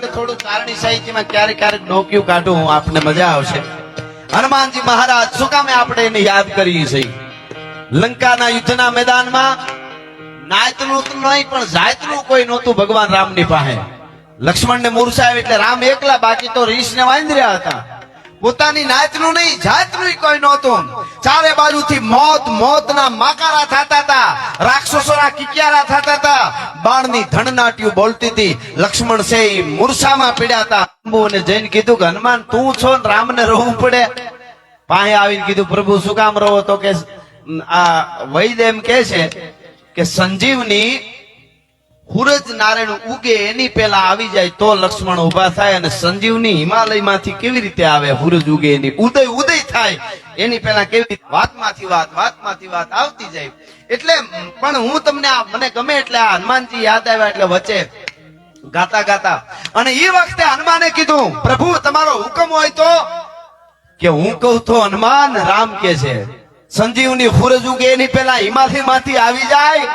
એટલે થોડું ચારણી સાહિત્યમાં ક્યારેક ક્યારેક ડોક્યું કાઢું આપને મજા આવશે. હનુમાનજી મહારાજ, શું કામે આપણે એને યાદ કરીએ છીએ? લંકાના યુદ્ધના મેદાનમાં નાયતનું નહીં, પણ જાયતનું કોઈ નહોતું ભગવાન રામની પાસે. લક્ષ્મણ ને મૂર્છા એટલે રામ એકલા બાકી તો રીસ ને વાંદર્યા હતા. પોતાની નાતનું નહીં, જાતનું કોઈ નહોતું. ચારે બાજુથી મોત, મોતના માકારા થતા હતા. રાક્ષસોના કિકિયારા થતા હતા. બાણની ધણનાટ્યું બોલતી હતી. લક્ષ્મણ છે ઈ મૂર્છામાં પીડ્યા હતા. અને જઈને કીધું કે, હનુમાન, તું છો ને રામને રોવું પડે. પાસે આવીને કીધું, પ્રભુ, શું કામ રહો તો કે, આ વૈદ એમ કે છે કે સંજીવની સૂરજ નારાયણ ઉગે, એની પેલા આવી જાય તો લક્ષ્મણ ઊભા થાય અને સંજીવની હિમાલયમાંથી કેવી રીતે આવે? હુરજ ઉગે એની ઉદય ઉદય થાય. એની પેલા કેવી વાતમાંથી વાત વાતમાંથી વાત આવતી જાય. એટલે, પણ હું તમને આ, મને ગમે એટલે આ હનુમાનજી યાદ આવ્યા એટલે વચ્ચે ગાતા ગાતા. અને એ વખતે હનુમાને કીધું, પ્રભુ, તમારો હુકમ હોય તો કે હું કહું તો હનુમાન રામ કે છે. સંજીવની સૂરજ ઉગે એની પેલા હિમાલયમાંથી આવી જાય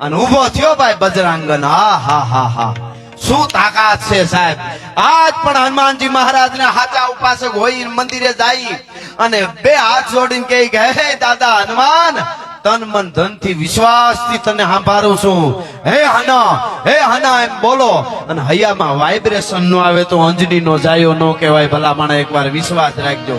અને ઊભો થયો ભાઈ બજરાંગન. હા હા હા હા. શું તાકાત છે સાહેબ? આજ પણ હનુમાનજી મહારાજ ને હાચા ઉપાસક હોય મંદિરે જાય અને બે હાથ જોડીને કહે કે, હે દાદા હનુમાન, તન મન ધનથી વિશ્વાસથી તને સાંભળું છું. હે હના હે હના એમ બોલો. અને હૈયામાં વાઇબ્રેશન નો આવે તો અંજની નો જાયો નો કહેવાય ભલા મને એકવાર વિશ્વાસ રાખજો.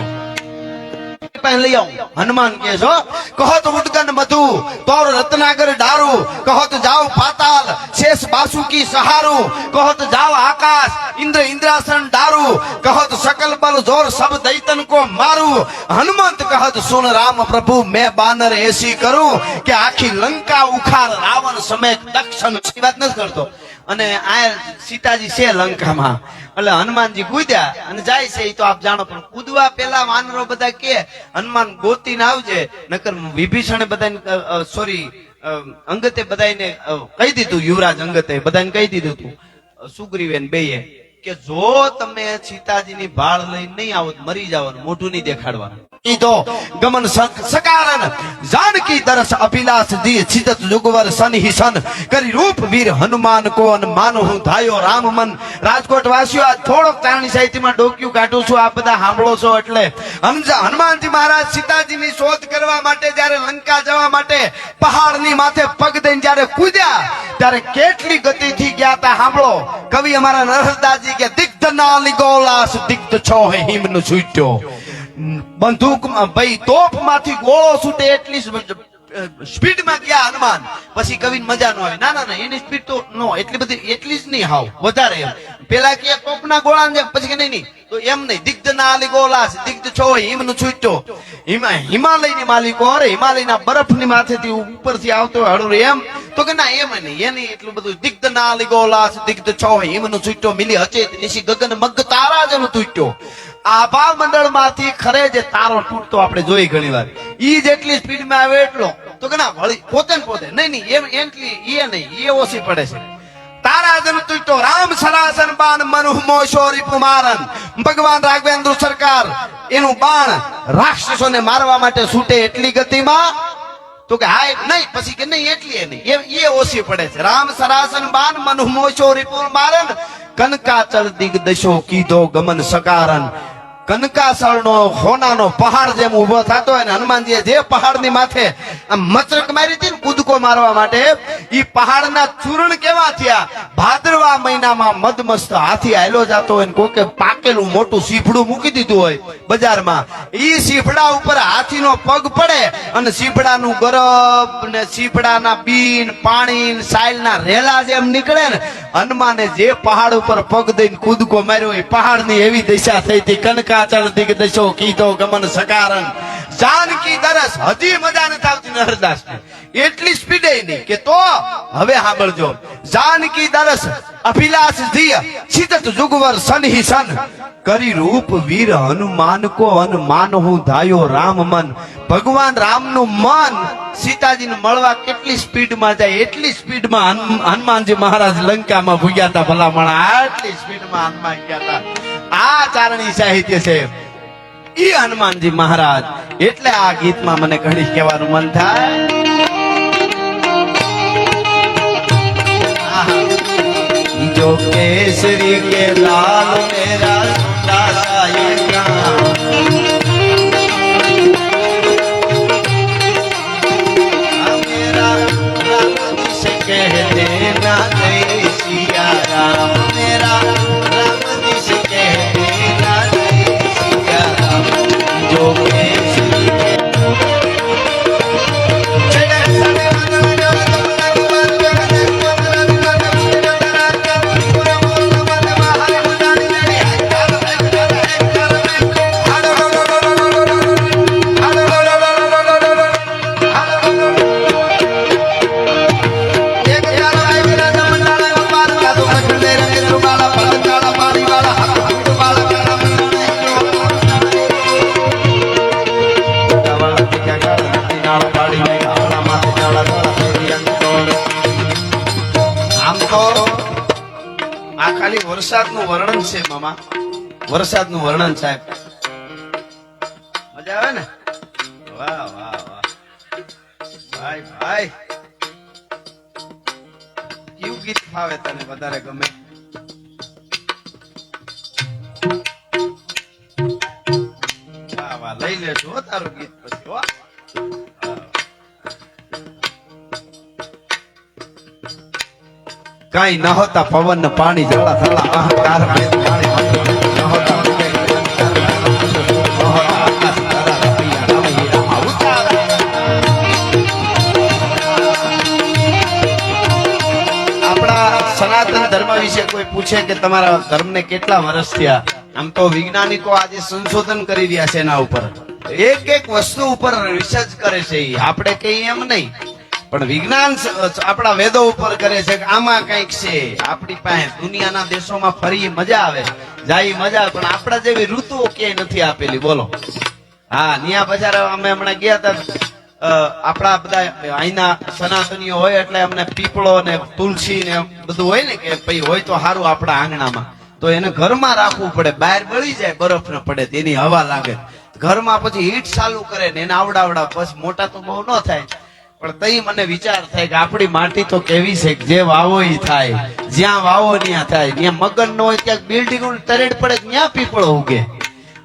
પાસે લઈ આવો. હનુમાન કે છો, કહો તો ઉદગન મધુ, તોર રત્નાગર ડારું, કહો તો જાઓ પાતાલ, શેષ બાસુકી સહારું, કહો તો જાઓ આકાશ, ઇન્દ્ર ઇન્દ્રાસન ડારું, કહો તો સકલ બલ જોર સબ દૈતન કો મારું. હનુમંત કહો તો સુન રામ પ્રભુ, મેં બાનર એસી કરું કે આખી લંકા ઉખાર રાવણ સમેત દક્ષણ. વાત નથી કરતો. અને આ સીતાજી છે લંકામાં. એટલે હનુમાનજી કૂદ્યા અને જાય છે એ તો આપ જાણો, પણ કૂદવા પેલા વાનરો બધા કે, હનુમાન, ગોતીને આવજે. નકર વિભીષણે બધાને સોરી અંગતે બધાને કહી દીધું, યુવરાજ અંગતે બધાને કહી દીધું તું સુગ્રીવેન બેયે કે, જો તમે સીતાજીની ભાળ લઈને નહીં આવો મરી જવાનું મોઢું નહીં દેખાડવાનું. કીધો ગમન સક- સકારન જાનકી દરસ અભિલાષ દી છિદત જુગવર સનહી સન કરી રૂપ વીર હનુમાન કો અન માનો હું ધાયો રામ મન રાજકોટ વાસીઓ આ થોડોક ચારણી સાહિત્યમાં ડોક્યું કાઢું છું આ બધા સાંભળો છો એટલે હનુજ- હનુમાનજી મહારાજ સીતાજીની શોધ કરવા માટે જ્યારે લંકા જવા માટે પહાડની માથે પગ દઈને જ્યારે કૂદ્યા, ત્યારે કેટલી ગતિથી ગયા તા સાંભળો? કવિ અમારા નરહરદાસજી કે, દિગ્ધ નાલી ગોલાસ દિગ્ધ છો હે, હિમનું છૂટ્યો. બંદૂક ભાઈ, તોપમાંથી ગોળો છૂટે એટલી સ્પીડમાં ગયા હનુમાન. પછી કવિ મજા ન આવે. ના ના ના, એની સ્પીડ તો નો એટલી બધી, એટલી જ નહીં હાવ. વધારે પેલા કે તોપના ગોળા ને પછી નહીં તો એમ નહીં, દિગ્ધ ના આલી ગોલાસ દિગ્ધ છો, હિમનું છૂટ્યો હિમા, હિમાલયની માલિકો અરે, હિમાલયના બરફની માથેથી ઉપરથી આવતો હોય એમ. તો કે ના, એમ નહીં એની એટલું બધું દિગ્ધ ના આલી ગોલાસ દિગ્ધ છો, હિમનું છૂટ્યો મિલી અચેત, નિશી ગગન મગ તારા જેનું તૂટ્યો. આભા મંડળમાંથી ખરે જે તારો તૂટતો આપણે જોઈ ઘણી વાર. ઈ જેટલી સ્પીડમાં આવે એટલો. તો કે ના, વળી પોતે ને પોતે. નહીં નહીં એમ એટલી, એ નહીં, એ ઓછી પડે છે. તારા જન રામ સરાસન બાણ મનુહ મોશોરી કુમારન ભગવાન રાઘવેન્દ્ર સરકાર એનું બાણ રાક્ષસોને મારવા માટે છૂટે એટલી ગતિમાં તો કે હા નહીં, પછી કે નહીં, એટલી નહીં. એ ઓછી પડે છે. રામ સરાસન બાન મનુહ મોશોરી રિપુર મારન કનકાચળ દિગ્દશો કીધો ગમન સકારન કનકાસળ નો હોનાનો પહાડ જેમ ઊભો થતો હોય ને, હનુમાનજીએ જે પહાડની માથે આમ મચરક મારી હતી ને, કૂદકો મારવા માટે, ઈ પહાડના ચૂર્ણ કેવા થયા? ભાદરવા મહિનામાં મદમસ્ત હાથી આયલો જતો હોય ને, કોકે પાકેલું મોટું સીફડું મૂકી દીધું હોય બજારમાં. ઈ સીફડા ઉપર હાથીનો પગ પડે અને સીફડાનું ગરબ ને સીફડાના બીન, પાણી સાયલના રેલા જેમ નીકળે ને, હનુમાને જે પહાડ ઉપર પગ દઈને કૂદકો માર્યો એ પહાડની એવી દિશા થઈ હતી કનકાચળ દિગ્દશો કીધો ગમન સકારણ. જાનકી દરસ હજી મજા નથી આવતી નરદાસ એટલી સ્પીડે નહીં કે તો હવે સાંભળજો. જાનકી દરસ અભિલાષ ધીય સિદ્ધ જુગવર સનહી સન. કરી રૂપ વીર હનુમાન કો હનુમાન હું ધાયો રામ મન. ભગવાન રામનું મન સીતાજીને મળવા કેટલી સ્પીડમાં જાય, એટલી સ્પીડમાં હનુ- હનુમાનજી મહારાજ લંકામાં ભૂગ્યા હતા ભલામણ. આટલી સ્પીડમાં હનુમાન ગયા હતા. આ ચારણી સાહિત્ય છે. એ હનુમાનજી મહારાજ. એટલે આ ગીતમાં મને ઘડી કહેવાનું મન થાય. જો કેસરી કે લાલ મેરા સાહિત્યા આમ તો આ ખાલી વરસાદનું વર્ણન છે, મામા. વરસાદનું વર્ણન, સાહેબ. મજા આવે ને? વાહ વાહ વાહ. ભાઈ ભાઈ. કયું ગીત ફાવે તને વધારે ગમે? વાહ વાહ. લઈ લેજો તારું ગીત પછી, હો. કાંઈ ન પવન પાણી જળા થલા અહંકાર સનાતન ધર્મ વિશે કોઈ પૂછે કે તમારા ધર્મને કેટલા વર્ષ થયા? આમ તો વૈજ્ઞાનિકો આજે સંશોધન કરી રહ્યા છે એના ઉપર. એક એક વસ્તુ ઉપર રિસર્ચ કરે છે આપણે કહીએ એમ નહીં. પણ વિજ્ઞાન આપણા વેદો ઉપર કરે છે કે આમાં કંઈક છે. આપણી પાસે દુનિયાના દેશોમાં ફરી મજા આવે. જાય મજા પણ આપણા જેવી ઋતુઓ ક્યાંય નથી આપેલી. બોલો. હા, નિયા બજાર અમે હમણાં ગયા હતા આપણા બધા અહીંના સનાતનીઓ હોય એટલે અમને પીપળો ને તુલસી ને બધું હોય ને કે ભાઈ હોય તો સારું આપણા આંગણામાં. તો એને ઘરમાં રાખવું પડે. બહાર બળી જાય, બરફ ને પડે, તેની હવા લાગે. ઘરમાં પછી હીટ ચાલુ કરે ને એને આવડાવડા પછી મોટા તો બહુ ન થાય. પણ તઈ મને વિચાર થાય કે આપણી માટી તો કેવી છે જે વાવો થાય, જ્યાં વાવો ત્યાં થાય, જ્યાં મગન ન હોય ત્યાં બિલ્ડિંગ તરેડ પડે ત્યાં પીપળો ઉગે.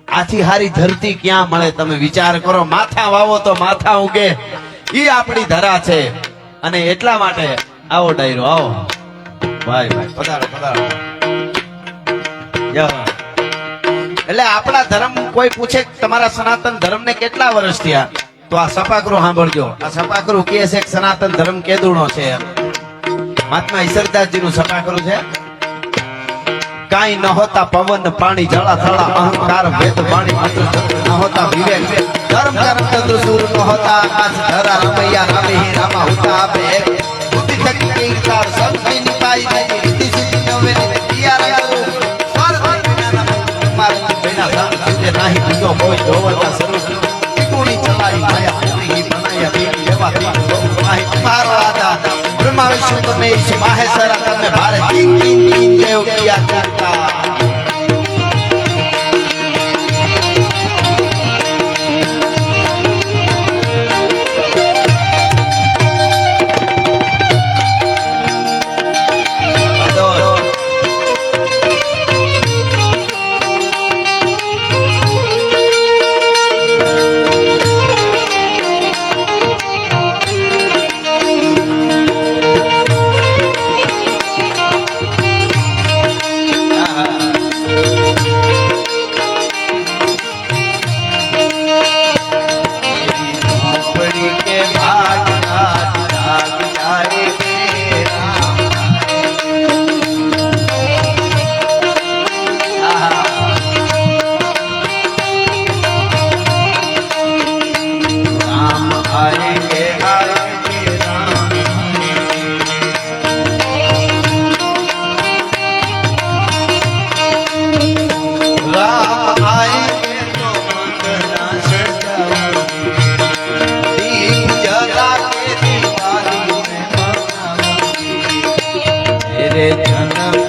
આથી હારી ધરતી ક્યાં મળે તમે વિચાર કરો, માથા વાવો તો માથા ઉગે. ઈ આપણી ધરા છે. અને એટલા માટે આવો ડાયરો, આવો. ભાઈ ભાઈ, પધારો પધારો. એટલે આપણા ધર્મ કોઈ પૂછે તમારા સનાતન ધર્મ ને કેટલા વર્ષ થયા? તો આ સપાકરો સાંભળજો. આ સપાકરો કે છે સનાતન ધર્મ કેદુણો છે એમ. મહાત્મા ઈશ્વરદાસજી નું સપાકરું છે. કાંઈ ન હોતા પવન, પાણી જળા થળા અહંકાર, ભેદ પાણી ન હોતા વિવેક ધર્મ કર્મ ચંદ્ર સૂર ન હોતા આકાશ, ધરા, રમૈયા રામે હે રામા હોતા આપે બુદ્ધિ થકી કીર્તાર સંતિ નિપાઈ નહીં રીતિ સિદ્ધિ, નવે, ને પિયા રગો સ્વર્ગ વિના ના બેના સામ સિદ્ધે નાહી બીજો કોઈ જોવતા સ્વરૂપ ત્રિગુણી ચલાવી માયા પૂરી બનાયા દેવી દેવા દેવી માહી મારો આદા બ્રહ્મા વિષ્ણુ તમે ઈશ માહેશ્વર તમે ભારે તીન તીન તીન દેવ કિયા કરતા? जन्मों